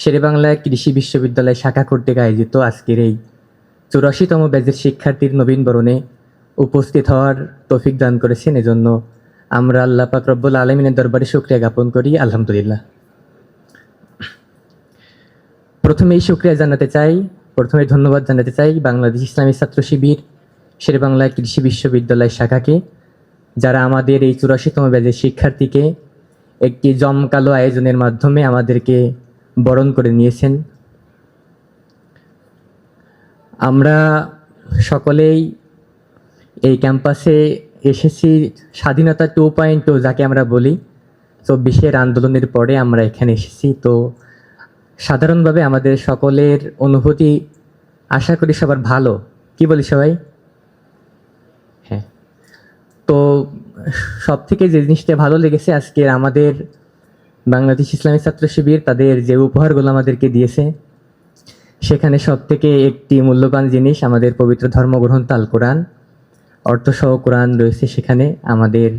শেরেবাংলা কৃষি বিশ্ববিদ্যালয় শাখা কর্তৃক আয়োজিত আজকের এই চুরাশিতম ব্যাচের শিক্ষার্থীর নবীন বরণে উপস্থিত হওয়ার তৌফিক দান করেছেন। এজন্য আমরা আল্লাহ পাক রব্বুল আলমিনের দরবারে শুক্রিয়া জ্ঞাপন করি। আলহামদুলিল্লাহ। প্রথমেই শুক্রিয়া জানাতে চাই, প্রথমে ধন্যবাদ জানাতে চাই বাংলাদেশ ইসলামী ছাত্র শিবির শেরেবাংলা কৃষি বিশ্ববিদ্যালয় শাখাকে, যারা আমাদের এই চুরাশিতম ব্যাচের শিক্ষার্থীকে একটি জমকালো আয়োজনের মাধ্যমে আমাদেরকে বরণ করে নিয়েছেন। আমরা সকলেই এই ক্যাম্পাসে এসেছি স্বাধীনতা টু পয়েন্ট টু যাকে আমরা বলি। চব্বিশের আন্দোলনের পরে আমরা এখানে এসেছি। তো সাধারণভাবে আমাদের সকলের অনুভূতি আশা করি সবার ভালো। কি বলি সবাই হ্যাঁ। তো সব থেকে যে জিনিসটা ভালো লেগেছে আজকের আমাদের বাংলাদেশ ইসলামী ছাত্র শিবির তাদের যে উপহারগুলো আমাদেরকে দিয়েছে, সেখানে সব থেকে একটি মূল্যবান জিনিস আমাদের পবিত্র ধর্মগ্রন্থ আল কোরআন। অর্থসহ কোরআন রয়েছে সেখানে। আমাদের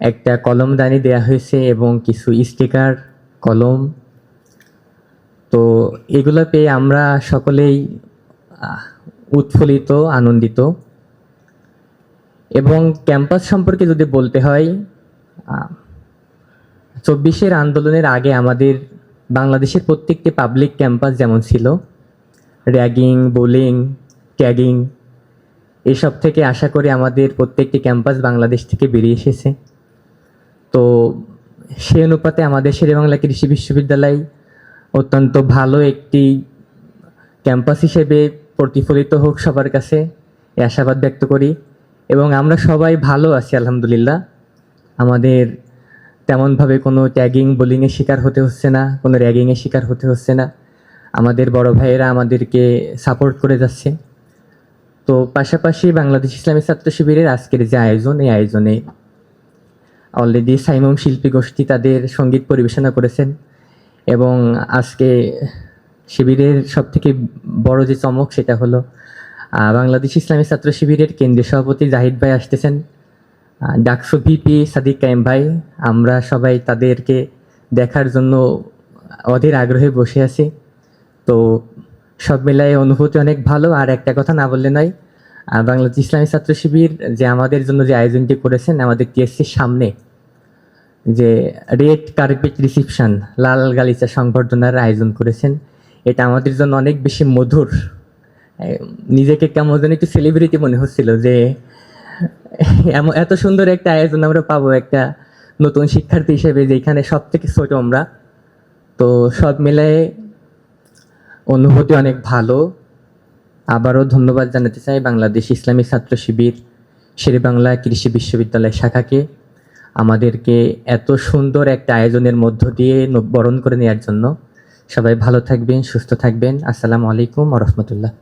একটা কলমদানি দেয়া হয়েছে এবং কিছু স্টিকার, কলম। তো এগুলো পেয়ে আমরা সকলেই উৎফুল্লিত, আনন্দিত। এবং ক্যাম্পাস সম্পর্কে যদি বলতে হয় চব্বিশের আন্দোলনের আগে আমাদের বাংলাদেশের প্রত্যেকটি পাবলিক ক্যাম্পাস যেমন ছিল র্যাগিং বোলিং ট্যাগিং এসব থেকে আশা করি আমাদের প্রত্যেকটি ক্যাম্পাস বাংলাদেশ থেকে বেরিয়ে এসেছে। তো সেই অনুপাতে আমাদের শেরেবাংলা কৃষি বিশ্ববিদ্যালয় অত্যন্ত ভালো একটি ক্যাম্পাস হিসেবে প্রতিফলিত হোক সবার কাছে এই আশাবাদ ব্যক্ত করি। এবং আমরা সবাই ভালো আছি, আলহামদুলিল্লাহ। আমাদের তেমনভাবে কোনো ট্যাগিং বোলিংয়ের শিকার হতে হচ্ছে না, কোনো র্যাগিংয়ের শিকার হতে হচ্ছে না। আমাদের বড় ভাইয়েরা আমাদেরকে সাপোর্ট করে যাচ্ছে। তো পাশাপাশি বাংলাদেশ ইসলামী ছাত্র শিবিরের আজকের যে আয়োজন, এই আয়োজনে অলরেডি সাইমম শিল্পী গোষ্ঠী তাদের সংগীত পরিবেশনা করেছেন এবং আজকে শিবিরের সব থেকে বড় যে চমক সেটা হলো বাংলাদেশ ইসলামী ছাত্র শিবিরের কেন্দ্রীয় সভাপতি জাহিদ ভাই আসতেছেন। ডাকসু ভিপি সাদিক কায়েম ভাই, আমরা সবাই তাদেরকে দেখার জন্য অধীর আগ্রহে বসে আছি। তো সব মিলাই অনুভূতি অনেক ভালো, আর একটা কথা না বললে নয় বাংলাদেশ ইসলামী ছাত্র শিবির যে আমাদের জন্য যে আয়োজনটি করেছেন, আমাদের টিএসসির সামনে যে রেড কার্পেট রিসিপশন, লাল গালিচা সংবর্ধনার আয়োজন করেছেন, এটা আমাদের জন্য অনেক বেশি মধুর। নিজেকে কেমন যেন একটু সেলিব্রিটি মনে হচ্ছিল যে এমন, এত সুন্দর একটা আয়োজন আমরা পাবো একটা নতুন শিক্ষার্থী হিসেবে যেখানে সব থেকে ছোট আমরা। তো সব মিলায়ে অনুভূতি অনেক ভালো। আবারও ধন্যবাদ জানাতে চাই বাংলাদেশ ইসলামী ছাত্র শিবির শেরেবাংলা কৃষি বিশ্ববিদ্যালয় শাখাকে। আমাদেরকে এত সুন্দর একটা আয়োজনের মধ্য দিয়ে বরণ করে নেওয়ার জন্য। সবাই ভালো থাকবেন, সুস্থ থাকবেন। আসসালামু আলাইকুম রহমতুল্লাহ।